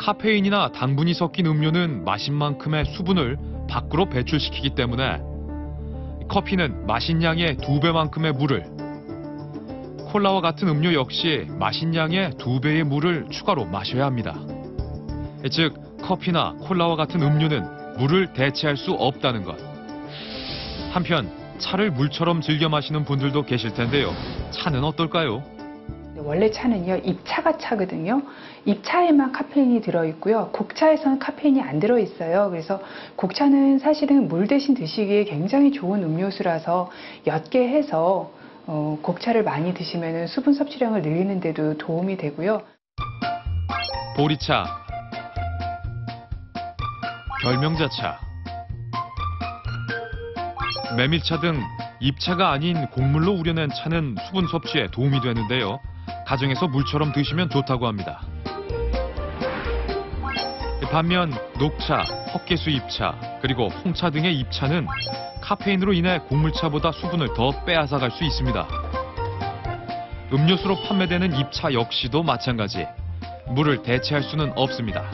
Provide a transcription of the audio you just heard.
카페인이나 당분이 섞인 음료는 마신 만큼의 수분을 밖으로 배출시키기 때문에 커피는 마신 양의 두 배만큼의 물을 콜라와 같은 음료 역시 마신 양의 두 배의 물을 추가로 마셔야 합니다. 즉 커피나 콜라와 같은 음료는 물을 대체할 수 없다는 것. 한편 차를 물처럼 즐겨 마시는 분들도 계실 텐데요. 차는 어떨까요? 원래 차는요, 입차가 차거든요. 입차에만 카페인이 들어있고요. 곡차에서는 카페인이 안 들어있어요. 그래서 곡차는 사실은 물 대신 드시기에 굉장히 좋은 음료수라서 옅게 해서 어, 곡차를 많이 드시면 수분 섭취량을 늘리는 데도 도움이 되고요. 보리차, 결명자차, 메밀차 등 입차가 아닌 곡물로 우려낸 차는 수분 섭취에 도움이 되는데요. 가정에서 물처럼 드시면 좋다고 합니다. 반면 녹차, 헛개수 입차, 그리고 홍차 등의 입차는 카페인으로 인해 곡물차보다 수분을 더 빼앗아갈 수 있습니다. 음료수로 판매되는 입차 역시도 마찬가지. 물을 대체할 수는 없습니다.